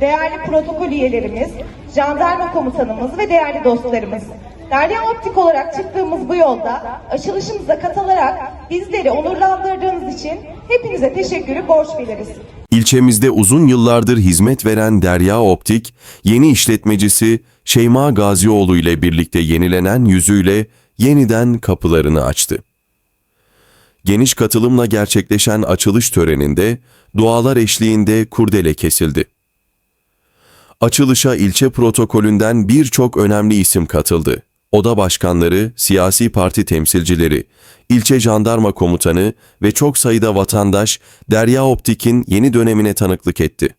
değerli protokol üyelerimiz, jandarma komutanımız ve değerli dostlarımız. Derya Optik olarak çıktığımız bu yolda açılışımıza katılarak bizleri onurlandırdığınız için hepinize teşekkürü borç biliriz. İlçemizde uzun yıllardır hizmet veren Derya Optik, yeni işletmecisi Şeyma Gazioğlu ile birlikte yenilenen yüzüyle yeniden kapılarını açtı. Geniş katılımla gerçekleşen açılış töreninde dualar eşliğinde kurdele kesildi. Açılışa ilçe protokolünden birçok önemli isim katıldı. Oda başkanları, siyasi parti temsilcileri, ilçe jandarma komutanı ve çok sayıda vatandaş Derya Optik'in yeni dönemine tanıklık etti.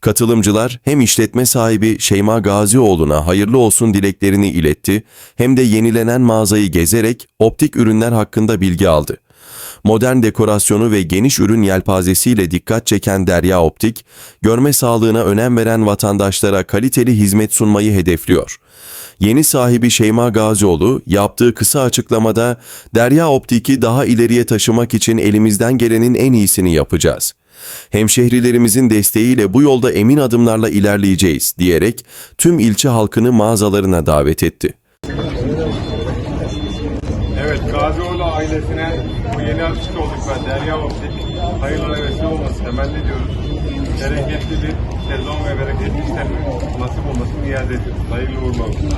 Katılımcılar hem işletme sahibi Şeyma Gazioğlu'na hayırlı olsun dileklerini iletti hem de yenilenen mağazayı gezerek optik ürünler hakkında bilgi aldı. Modern dekorasyonu ve geniş ürün yelpazesiyle dikkat çeken Derya Optik, görme sağlığına önem veren vatandaşlara kaliteli hizmet sunmayı hedefliyor. Yeni sahibi Şeyma Gazioğlu yaptığı kısa açıklamada Derya Optik'i daha ileriye taşımak için elimizden gelenin en iyisini yapacağız. Hemşehrilerimizin desteğiyle bu yolda emin adımlarla ilerleyeceğiz diyerek tüm ilçe halkını mağazalarına davet etti. Gazioğlu ailesine bu yeni açık olduk ben. Derya Optik. Hayırlı ve vesile olması temenni ediyoruz. Bereketli bir sezon ve bereketli işlerinin nasip olmasını niyaz ediyoruz. Hayırlı uğurlu olsun.